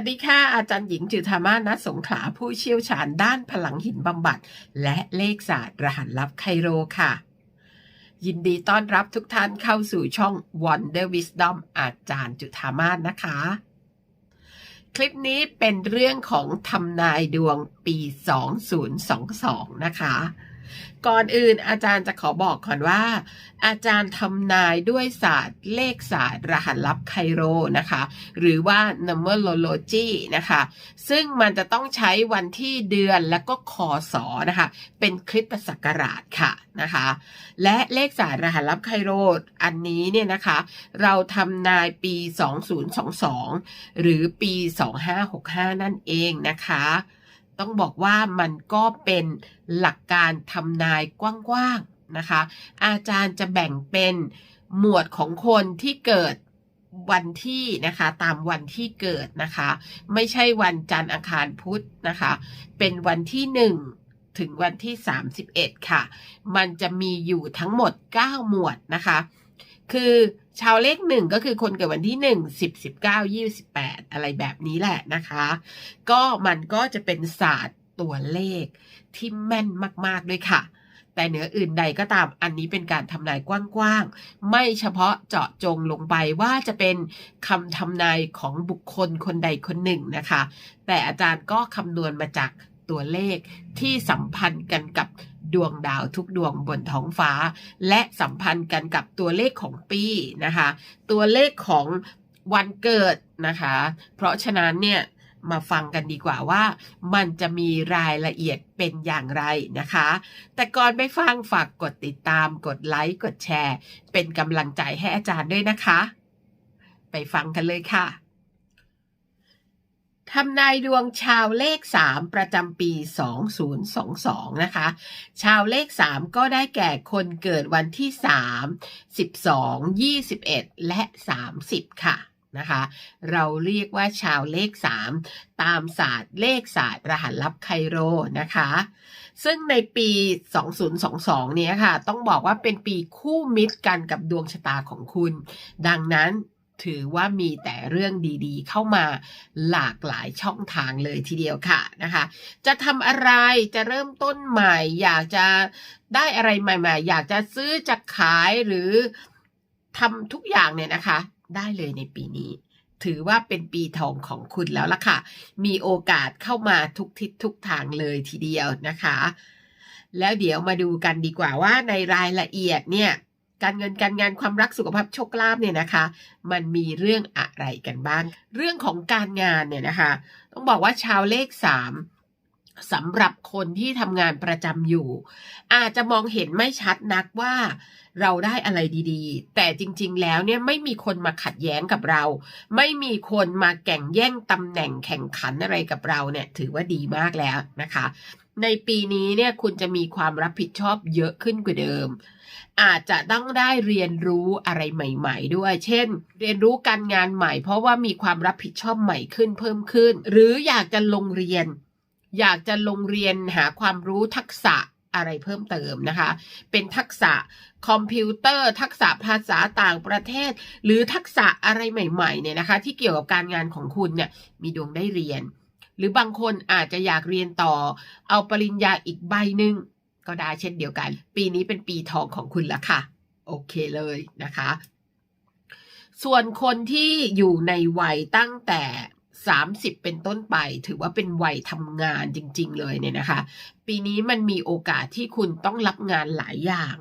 วัสดีค่ะ อาจารย์หญิงจุธามานัสงขาผู้เชี่ยวชาญด้านพลังหินบำบัด และเลขศาสตร์รหัสลับไคโรค่ะ ยินดีต้อนรับทุกท่านเข้าสู่ช่อง Wonder Wisdom อาจารย์จุธามาศนะคะ คลิปนี้เป็นเรื่องของทำนายดวงปี 2022 นะคะ ก่อนอื่นอาจารย์จะขอบอกก่อนว่า อาจารย์ทำนายด้วยศาสตร์เลขศาสตร์ รหัสลับไคโรนะคะ หรือว่า numerology นะคะ ซึ่งมันจะต้องใช้วันที่เดือนและก็คอสอนะคะ เป็นคริสตศักราชค่ะนะคะ และเลขศาสตร์รหัสลับไคโรอันนี้เนี่ยนะคะ เราทำนายปี 2022 หรือปี 2565 นั่นเองนะคะ ต้องบอกว่ามันก็เป็นหลักการทำนายกว้างๆนะคะ อาจารย์จะแบ่งเป็นหมวดของคนที่เกิดวันที่นะคะตามวันที่เกิดนะคะ ไม่ใช่วันจันทร์อังคารพุธนะคะ เป็นวันที่หนึ่งถึงวันที่ 31 ค่ะ มันจะมีอยู่ทั้งหมด 9 หมวดนะคะ คือชาวเลขหนึ่งก็คือคนเกิดวันที่หนึ่งสิบสิบเก้ายี่สิบแปดอะไรแบบนี้แหละนะคะ ก็มันก็จะเป็นศาสตร์ตัวเลขที่แม่นมากๆด้วยค่ะ แต่เหนืออื่นใดก็ตามอันนี้เป็นการทำนายกว้างๆ ไม่เฉพาะเจาะจงลงไปว่าจะเป็นคำทำนายของบุคคลคนใดคนหนึ่งนะคะ แต่อาจารย์ก็คำนวณมาจากตัวเลขที่สัมพันธ์กันกับ ดวงดาวทุกดวงบนท้องฟ้า และสัมพันธ์กันกับตัวเลขของปีนะคะ ตัวเลขของวันเกิดนะคะ เพราะฉะนั้นเนี่ยมาฟังกันดีกว่าว่ามันจะมีรายละเอียดเป็นอย่างไรนะคะ แต่ก่อนไปฟังฝากกดติดตามกดไลค์กดแชร์ เป็นกำลังใจให้อาจารย์ด้วยนะคะ ไปฟังกันเลยค่ะ ทำนายดวงชาวเลข 3 ประจำปี 2022 นะคะ ชาวเลข 3 ก็ได้แก่คนเกิดวันที่ 3 12 21 และ 30 ค่ะนะคะ เราเรียกว่าชาวเลข 3 ตามศาสตร์เลขศาสตร์รหัสลับไคโรนะคะ ซึ่งในปี 2022 เนี้ยค่ะ ต้องบอกว่าเป็นปีคู่มิตรกันกับดวงชะตาของคุณ ดังนั้น ถือว่ามีแต่เรื่องดีๆ เข้ามาหลากหลายช่องทางเลยทีเดียวค่ะนะคะ จะทำอะไรจะเริ่มต้นใหม่ อยากจะได้อะไรใหม่ ๆ อยากจะซื้อจะขายหรือทำทุกอย่างเนี่ยนะคะ ได้เลยในปีนี้ ถือว่าเป็นปีทองของคุณแล้วล่ะค่ะ มีโอกาสเข้ามาทุกทิศทุกทางเลยทีเดียวนะคะ แล้วเดี๋ยวมาดูกันดีกว่าว่าในรายละเอียดเนี่ย การเงินการงานความรักสุขภาพโชคลาภเนี่ยนะคะ มันมีเรื่องอะไรกันบ้าง เรื่องของการงานเนี่ยนะคะ ต้องบอกว่าชาวเลขสามสำหรับคนที่ทำงานประจำอยู่ อาจจะมองเห็นไม่ชัดนักว่าเราได้อะไรดีๆ แต่จริงๆ แล้วเนี่ยไม่มีคนมาขัดแย้งกับเรา ไม่มีคนมาแก่งแย่งตำแหน่งแข่งขันอะไรกับเราเนี่ยถือว่าดีมากแล้วนะคะ ในปีนี้เนี่ยคุณจะมีความรับผิดชอบเยอะขึ้นกว่าเดิม อาจจะต้องได้เรียนรู้อะไรใหม่ ๆ ด้วย เช่น เรียนรู้การงานใหม่ เพราะว่ามีความรับผิดชอบใหม่ขึ้นเพิ่มขึ้น หรืออยากจะลงเรียน อยากจะลงเรียนหาความรู้ทักษะอะไรเพิ่มเติมนะคะ เป็นทักษะคอมพิวเตอร์ ทักษะภาษาต่างประเทศ หรือทักษะอะไรใหม่ๆเนี่ยนะคะ ที่เกี่ยวกับการงานของคุณเนี่ยมีดวงได้เรียน หรือบางคนอาจจะอยากเรียนต่อ เอาปริญญาอีกใบหนึ่งก็ได้เช่นเดียวกัน ปีนี้เป็นปีทองของคุณแล้วค่ะ โอเคเลยนะคะ ส่วนคนที่อยู่ในวัยตั้งแต่30 เป็นต้นไป ถือว่าเป็นวัยทำงานจริง ๆ เลยเนี่ยนะคะ ปีนี้มันมีโอกาสที่คุณต้องรับงานหลายอย่าง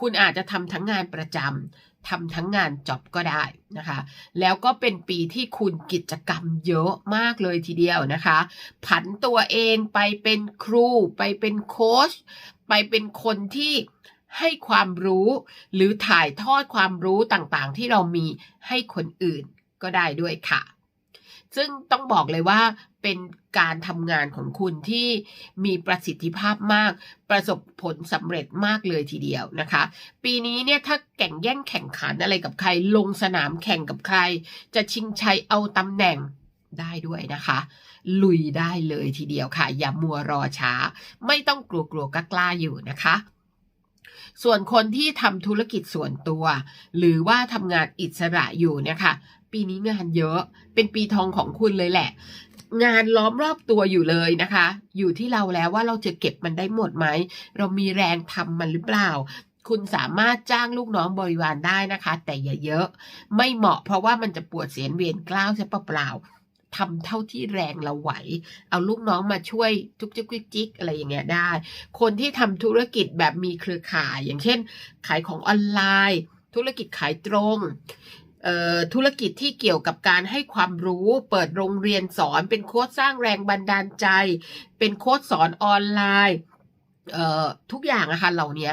คุณอาจจะทำทั้งงานประจำ ทำทั้งงานจ็อบก็ได้นะคะ แล้วก็เป็นปีที่คุณกิจกรรมเยอะมากเลยทีเดียวนะคะ ผันตัวเองไปเป็นครู ไปเป็นโค้ชไปเป็นคนที่ให้ความรู้หรือถ่ายทอดความรู้ต่างๆ ที่เรามีให้คนอื่นก็ได้ด้วยค่ะ ซึ่งต้องบอกเลยว่าเป็นการทำงานของคุณที่มีประสิทธิภาพมาก ประสบผลสำเร็จมากเลยทีเดียวนะคะ ปีนี้เนี่ยถ้าแข่งแย่งแข่งขันอะไรกับใคร ลงสนามแข่งกับใคร จะชิงชัยเอาตำแหน่งได้ด้วยนะคะ ลุยได้เลยทีเดียวค่ะ อย่ามัวรอช้า ไม่ต้องกลัวกลัวกล้าอยู่นะคะ ส่วนคนที่ทำธุรกิจส่วนตัว หรือว่าทำงานอิสระอยู่เนี่ยค่ะ ปีนี้งานเยอะเป็นปีทองของคุณเลยแหละ งานล้อมรอบตัวอยู่เลยนะคะ อยู่ที่เราแล้วว่าเราจะเก็บมันได้หมดไหม เรามีแรงทำมันหรือเปล่าคุณสามารถจ้างลูกน้องบริวารได้นะคะ แต่อย่าเยอะ ไม่เหมาะเพราะว่ามันจะปวดเสียนเวียนกล้าวใช่เปล่า ทำเท่าที่แรงเราไหว เอาลูกน้องมาช่วยจุกจิกจิกจิกอะไรอย่างเงี้ยได้ คนที่ทำธุรกิจแบบมีเครือข่าย อย่างเช่น ขายของออนไลน์ ธุรกิจขายตรงธุรกิจที่เกี่ยวกับการให้ความรู้ เปิดโรงเรียนสอน เป็นโค้ชสร้างแรงบันดาลใจ เป็นโค้ชสอนออนไลน์ทุกอย่างอะค่ะเหล่านี้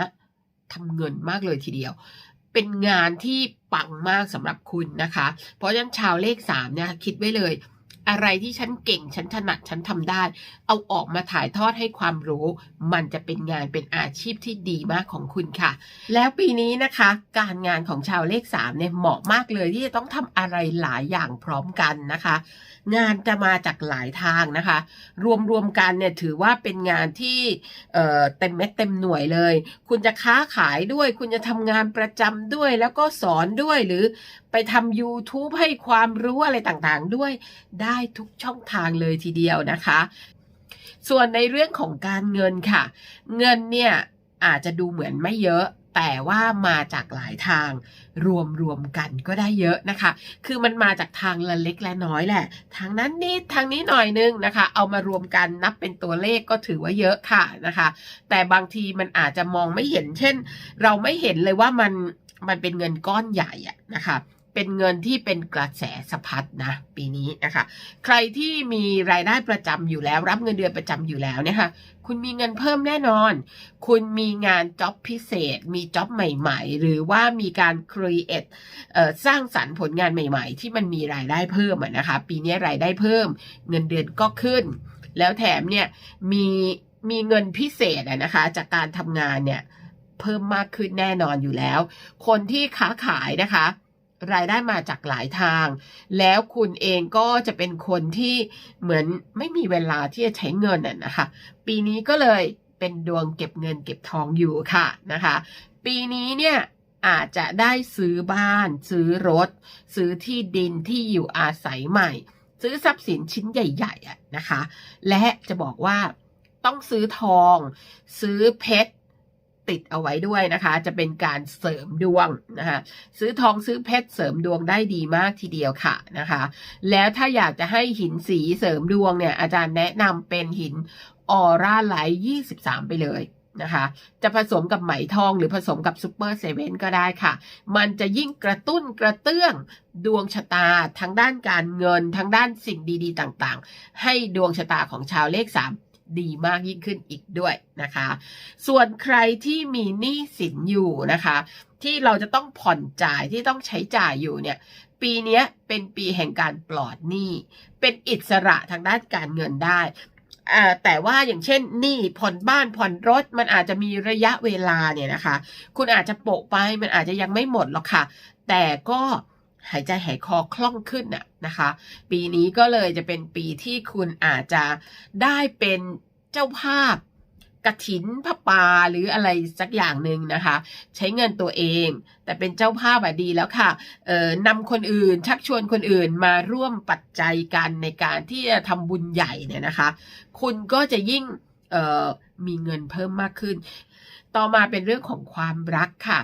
ทำเงินมากเลยทีเดียว เป็นงานที่ปังมากสำหรับคุณนะคะ เพราะฉะนั้นชาวเลขสามเนี่ยคิดไว้เลย อะไรที่ฉันเก่งฉันถนัดฉันทำได้ เอาออกมาถ่ายทอดให้ความรู้ มันจะเป็นงานเป็นอาชีพที่ดีมากของคุณค่ะ แล้วปีนี้นะคะ การงานของชาวเลขสามเนี่ยเหมาะมากเลยที่จะต้องทำอะไรหลายอย่างพร้อมกันนะคะ งานจะมาจากหลายทางนะคะ รวมๆกันเนี่ยถือว่าเป็นงานที่เออเต็มเม็ดเต็มหน่วยเลย คุณจะค้าขายด้วย คุณจะทำงานประจำด้วยแล้วก็สอนด้วยหรือ ไปทำ YouTube ให้ความรู้อะไรต่างๆ ด้วยได้ทุกช่องทางเลยทีเดียวนะคะ ส่วนในเรื่องของการเงินค่ะ เงินเนี่ยอาจจะดูเหมือนไม่เยอะแต่ว่ามาจากหลายทางรวมรวมกันก็ได้เยอะนะคะ คือมันมาจากทางละเล็กและน้อยแหละ ทางนั้นนิดทางนี้หน่อยนึงนะคะ เอามารวมกันนับเป็นตัวเลขก็ถือว่าเยอะค่ะนะคะ แต่บางทีมันอาจจะมองไม่เห็น เช่น เราไม่เห็นเลยว่ามันมันเป็นเงินก้อนใหญ่อะนะคะ เป็นเงินที่เป็นกระแสสะพัดนะ ปีนี้นะคะ ใครที่มีรายได้ประจำอยู่แล้ว รับเงินเดือนประจำอยู่แล้วเนี่ยค่ะคุณมีเงินเพิ่มแน่นอน คุณมีงานจ็อบพิเศษ มีจ็อบใหม่ ๆ หรือว่ามีการ create เอ่อสร้างสรรค์ผลงานใหม่ ๆ ที่มันมีรายได้เพิ่มนะคะ ปีนี้รายได้เพิ่ม เงินเดือนก็ขึ้น แล้วแถมเนี่ยมีมีเงินพิเศษนะคะ จากการทำงานเนี่ยเพิ่มมากขึ้นแน่นอนอยู่แล้ว คนที่ค้าขายนะคะ รายได้มาจากหลายทาง แล้วคุณเองก็จะเป็นคนที่เหมือนไม่มีเวลาที่จะใช้เงินน่ะนะคะ ปีนี้ก็เลยเป็นดวงเก็บเงินเก็บทองอยู่ค่ะนะคะ ปีนี้เนี่ยอาจจะได้ซื้อบ้าน ซื้อรถ ซื้อที่ดินที่อยู่อาศัยใหม่ ซื้อทรัพย์สินชิ้นใหญ่ๆอะนะคะ และจะบอกว่าต้องซื้อทอง ซื้อเพชร ติดเอาไว้ด้วยนะคะ จะเป็นการเสริมดวงนะคะซื้อทองซื้อเพชรเสริมดวงได้ดีมากทีเดียวค่ะนะคะ แล้วถ้าอยากจะให้หินสีเสริมดวงเนี่ย อาจารย์แนะนำเป็นหินออร่าไลท์23ไปเลยนะคะ จะผสมกับไหมทองหรือผสมกับซูเปอร์เซเว่นก็ได้ค่ะ มันจะยิ่งกระตุ้นกระเตื้องดวงชะตาทั้งด้านการเงินทั้งด้านสิ่งดีๆ ต่างๆ ให้ดวงชะตาของชาวเลข3 ดีมากยิ่งขึ้นอีกด้วยนะคะ ส่วนใครที่มีหนี้สินอยู่นะคะ ที่เราจะต้องผ่อนจ่ายที่ต้องใช้จ่ายอยู่เนี่ย ปีนี้เป็นปีแห่งการปลอดหนี้ เป็นอิสระทางด้านการเงินได้แต่ว่าอย่างเช่นหนี้ผ่อนบ้านผ่อนรถมันอาจจะมีระยะเวลาเนี่ยนะคะ คุณอาจจะโปะไปมันอาจจะยังไม่หมดหรอกค่ะ แต่ก็ หายใจหายคอคล่องขึ้นน่ะนะคะ ปีนี้ก็เลยจะเป็นปีที่คุณอาจจะได้เป็นเจ้าภาพกระถินพระปาหรืออะไรสักอย่างหนึ่งนะคะ ใช้เงินตัวเอง แต่เป็นเจ้าภาพอะดีแล้วค่ะเอ่อนำคนอื่น ชักชวนคนอื่นมาร่วมปัจจัยกันในการที่จะทำบุญใหญ่เนี่ยนะคะ คุณก็จะยิ่งเอ่อมีเงินเพิ่มมากขึ้น ต่อมาเป็นเรื่องของความรักค่ะ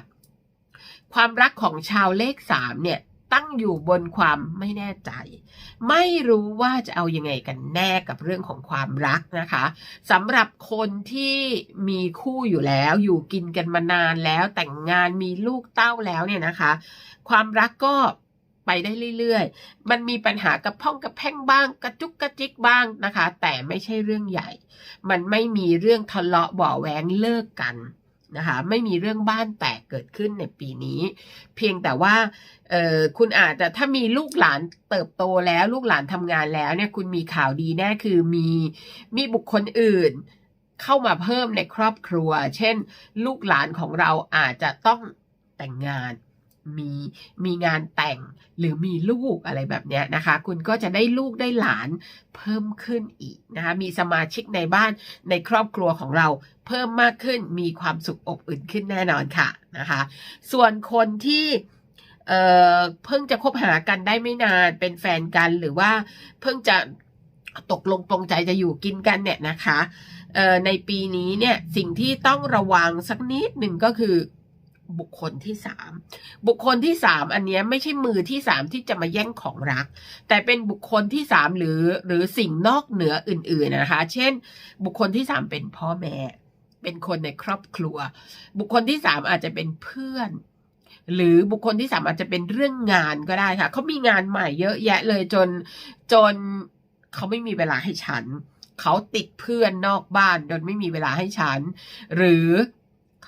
ความรักของชาวเลขสามเนี่ย ตั้งอยู่บนความไม่แน่ใจ ไม่รู้ว่าจะเอายังไงกันแน่กับเรื่องของความรักนะคะสำหรับคนที่มีคู่อยู่แล้วอยู่กินกันมานานแล้วแต่งงานมีลูกเต้าแล้วเนี่ยนะคะ ความรักก็ไปได้เรื่อยๆ มันมีปัญหากับพ่องกับแพ่งบ้าง กระจุกกระจิกบ้างนะคะ แต่ไม่ใช่เรื่องใหญ่ มันไม่มีเรื่องทะเลาะบ่อแหวงเลิกกัน นะคะไม่มีเรื่องบ้านแตกเกิดขึ้นในปีนี้ เพียงแต่ว่าคุณอาจจะถ้ามีลูกหลานเติบโตแล้วลูกหลานทำงานแล้วเนี่ยคุณมีข่าวดีแน่คือมีมีบุคคลอื่นเข้ามาเพิ่มในครอบครัว เช่น ลูกหลานของเราอาจจะต้องแต่งงาน มีมีงานแต่งหรือมีลูกอะไรแบบนี้นะคะ คุณก็จะได้ลูกได้หลานเพิ่มขึ้นอีกนะคะมีสมาชิกในบ้านในครอบครัวของเราเพิ่มมากขึ้นมีความสุขอบอุ่นขึ้นแน่นอนค่ะนะคะ ส่วนคนที่เอ่อเพิ่งจะคบหากันได้ไม่นานเป็นแฟนกันหรือว่าเพิ่งจะตกลงปรงใจจะอยู่กินกันเนี่ยนะคะในปีนี้เนี่ยสิ่งที่ต้องระวังสักนิดหนึ่งก็คือ บุคคลที่สามบุคคลที่สามอันนี้ไม่ใช่มือที่สามที่จะมาแย่งของรัก แต่เป็นบุคคลที่สามหรือหรือสิ่งนอกเหนืออื่น ๆนะคะ เช่น บุคคลที่สามเป็นพ่อแม่ เป็นคนในครอบครัว บุคคลที่สามอาจจะเป็นเพื่อนหรือบุคคลที่สามอาจจะเป็นเรื่องงานก็ได้ค่ะ เขามีงานใหม่เยอะแยะเลยจนจนเขาไม่มีเวลาให้ฉัน เขาติดเพื่อนนอกบ้านจนไม่มีเวลาให้ฉัน หรือ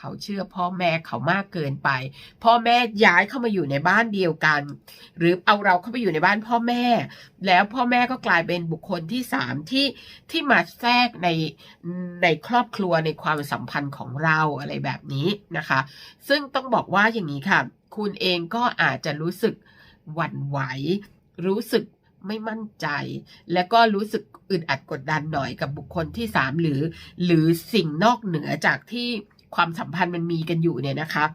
เขาเชื่อพ่อแม่เขามากเกินไป พ่อแม่ย้ายเข้ามาอยู่ในบ้านเดียวกัน หรือเอาเราเข้าไปอยู่ในบ้านพ่อแม่ แล้วพ่อแม่ก็กลายเป็นบุคคลที่สามที่ที่มาแทรกในในครอบครัวในความสัมพันธ์ของเราอะไรแบบนี้นะคะ ซึ่งต้องบอกว่าอย่างนี้ค่ะ คุณเองก็อาจจะรู้สึกหวั่นไหว รู้สึกไม่มั่นใจ และก็รู้สึกอึดอัดกดดันหน่อยกับบุคคลที่สามหรือ หรือสิ่งนอกเหนือจากที่ ความสัมพันธ์มันมีกันอยู่เนี่ยนะคะ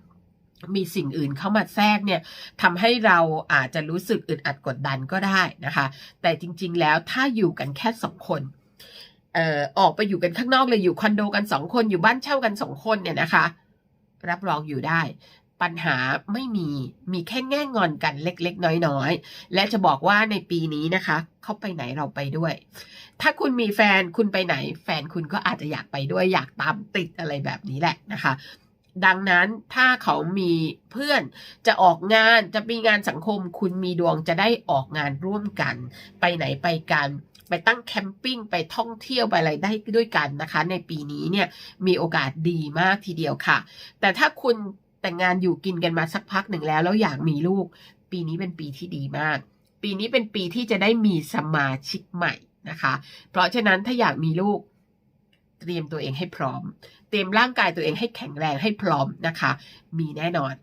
มีสิ่งอื่นเข้ามาแทรกเนี่ยทำให้เราอาจจะรู้สึกอึดอัดกดดันก็ได้นะคะ แต่จริง ๆ แล้วถ้าอยู่กันแค่สองคนเอ่อออกไปอยู่กันข้างนอกเลยอยู่คอนโดกันสองคนอยู่บ้านเช่ากันสองคนเนี่ยนะคะ รับรองอยู่ได้ ปัญหาไม่มีมีแค่แง่งอนกันเล็กๆ น้อยๆ และจะบอกว่าในปีนี้นะคะ เขาไปไหนเราไปด้วย ถ้าคุณมีแฟนคุณไปไหน แฟนคุณก็อาจจะอยากไปด้วยอยากตามติดอะไรแบบนี้แหละนะคะดังนั้นถ้าเขามีเพื่อนจะออกงานจะมีงานสังคม คุณมีดวงจะได้ออกงานร่วมกัน ไปไหนไปกัน ไปตั้งแคมปิ้งไปท่องเที่ยวไปอะไรได้ด้วยกันนะคะ ในปีนี้เนี่ยมีโอกาสดีมากทีเดียวค่ะ แต่ถ้าคุณ แต่งงานอยู่กินกันมาสักพักหนึ่งแล้ว แล้วอยากมีลูก ปีนี้เป็นปีที่ดีมาก ปีนี้เป็นปีที่จะได้มีสมาชิกใหม่นะคะ เพราะฉะนั้นถ้าอยากมีลูกเตรียมตัวเองให้พร้อม เตรียมร่างกายตัวเองให้แข็งแรงให้พร้อมนะคะ มีแน่นอน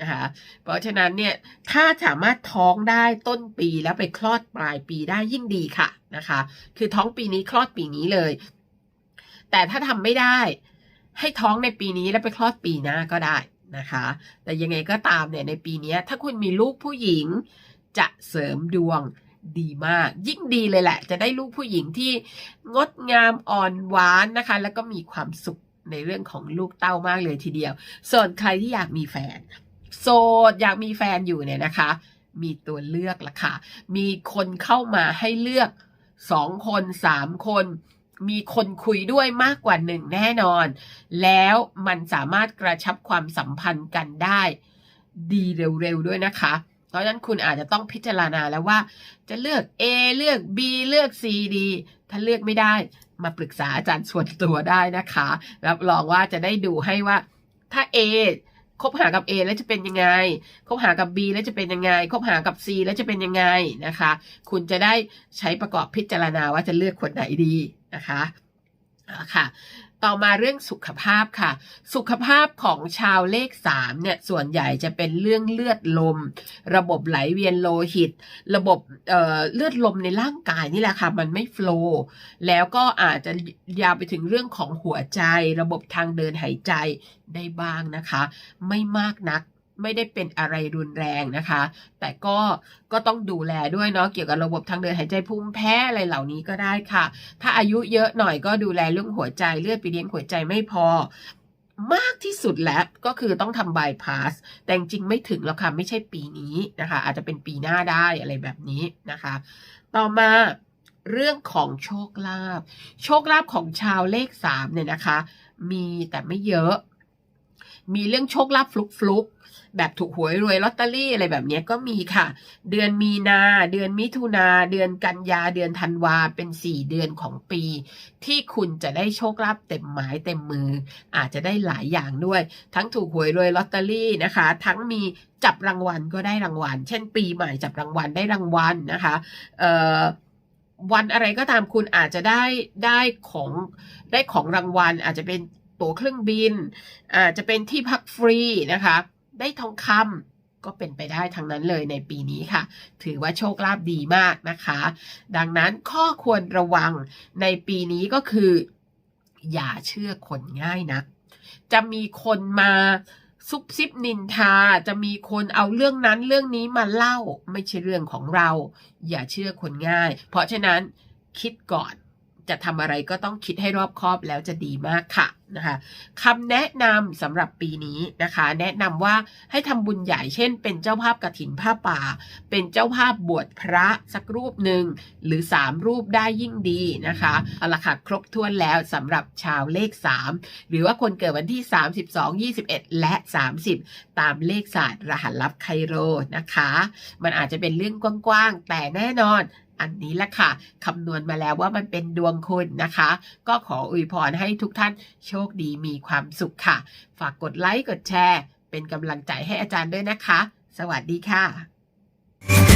นะคะ เพราะฉะนั้นเนี่ยถ้าสามารถท้องได้ต้นปีแล้วไปคลอดปลายปีได้ยิ่งดีค่ะนะคะ คือท้องปีนี้คลอดปีนี้เลย แต่ถ้าทำไม่ได้ให้ท้องในปีนี้แล้วไปคลอดปีหน้าก็ได้ นะคะ แต่ยังไงก็ตามเนี่ยในปีนี้ถ้าคุณมีลูกผู้หญิงจะเสริมดวงดีมาก ยิ่งดีเลยแหละ จะได้ลูกผู้หญิงที่งดงามอ่อนหวานนะคะ แล้วก็มีความสุขในเรื่องของลูกเต้ามากเลยทีเดียว ส่วนใครที่อยากมีแฟน โสดอยากมีแฟนอยู่เนี่ยนะคะ มีตัวเลือกละค่ะ มีคนเข้ามาให้เลือกสองคนสามคน มีคนคุยด้วยมากกว่าหนึ่งแน่นอน แล้วมันสามารถกระชับความสัมพันธ์กันได้ ดีเร็วๆด้วยนะคะ เพราะฉะนั้นคุณอาจจะต้องพิจารณาแล้วว่า จะเลือก A เลือก B เลือก C ดีถ้าเลือกไม่ได้มาปรึกษาอาจารย์ส่วนตัวได้นะคะ รับรองว่าจะได้ดูให้ว่าถ้า A คบหากับ A แล้วจะเป็นยังไง คบหากับ B แล้วจะเป็นยังไง คบหากับ C แล้วจะเป็นยังไงนะคะ คุณจะได้ใช้ประกอบพิจารณาว่าจะเลือกคนไหนดี นะคะค่ะต่อมาเรื่องสุขภาพค่ะ สุขภาพของชาวเลขสามเนี่ยส่วนใหญ่จะเป็นเรื่องเลือดลม ระบบไหลเวียนโลหิต ระบบเอ่อเลือดลมในร่างกายนี่แหละค่ะ มันไม่ฟลว์แล้วก็อาจจะยาวไปถึงเรื่องของหัวใจ ระบบทางเดินหายใจได้บ้างนะคะ ไม่มากนัก ไม่ได้เป็นอะไรรุนแรงนะคะ แต่ก็ก็ต้องดูแลด้วยเนาะเกี่ยวกับระบบทางเดินหายใจภูมิแพ้อะไรเหล่านี้ก็ได้ค่ะ ถ้าอายุเยอะหน่อยก็ดูแลเรื่องหัวใจเลือดไปเลี้ยงหัวใจไม่พอมากที่สุดแล้วก็คือต้องทำบายพาสแต่จริงไม่ถึงแล้วค่ะ ไม่ใช่ปีนี้นะคะ อาจจะเป็นปีหน้าได้อะไรแบบนี้นะคะ ต่อมาเรื่องของโชคลาภโชคลาภของชาวเลขสามเนี่ยนะคะ มีแต่ไม่เยอะ มีเรื่องโชคลาภฟลุกฟลุก แบบถูกหวยรวยลอตเตอรี่อะไรแบบนี้ก็มีค่ะ เดือนมีนา เดือนมิถุนา เดือนกันยา เดือนธันวา เป็นสี่เดือนของปี ที่คุณจะได้โชคลาภเต็มไม้เต็มมือ อาจจะได้หลายอย่างด้วย ทั้งถูกหวยรวยลอตเตอรี่นะคะ ทั้งมีจับรางวัลก็ได้รางวัล เช่น ปีใหม่จับรางวัลได้รางวัลนะคะ เอ่อวันอะไรก็ตามคุณอาจจะได้ได้ของได้ของรางวัล อาจจะเป็นตั๋วเครื่องบิน อาจจะเป็นที่พักฟรีนะคะ ได้ทองคำก็เป็นไปได้ทั้งนั้นเลยในปีนี้ค่ะ ถือว่าโชคลาภดีมากนะคะ ดังนั้นข้อควรระวังในปีนี้ก็คือ อย่าเชื่อคนง่ายนัก จะมีคนมาซุบซิบนินทาจะมีคนเอาเรื่องนั้นเรื่องนี้มาเล่าไม่ใช่เรื่องของเรา อย่าเชื่อคนง่าย เพราะฉะนั้นคิดก่อนจะทำอะไรก็ต้องคิดให้รอบคอบแล้วจะดีมากค่ะ นะคะคำแนะนำสำหรับปีนี้นะคะ แนะนำว่าให้ทำบุญใหญ่เช่น เป็นเจ้าภาพกระถินผ้าป่า เป็นเจ้าภาพบวชพระสักรูปหนึ่งหรือ 3 รูปได้ยิ่งดีนะคะเอาละค่ะครบถ้วนแล้วสำหรับชาวเลข 3 หรือว่าคนเกิดวันที่ 32 21 และ 30 ตามเลขศาสตร์รหัสลับไคโรนะคะ มันอาจจะเป็นเรื่องกว้างๆแต่แน่นอน อันนี้แหละค่ะคำนวณมาแล้วว่ามันเป็นดวงคุณนะคะ ก็ขออวยพรให้ทุกท่านโชคดีมีความสุขค่ะ ฝากกดไลค์กดแชร์ เป็นกำลังใจให้อาจารย์ด้วยนะคะ สวัสดีค่ะ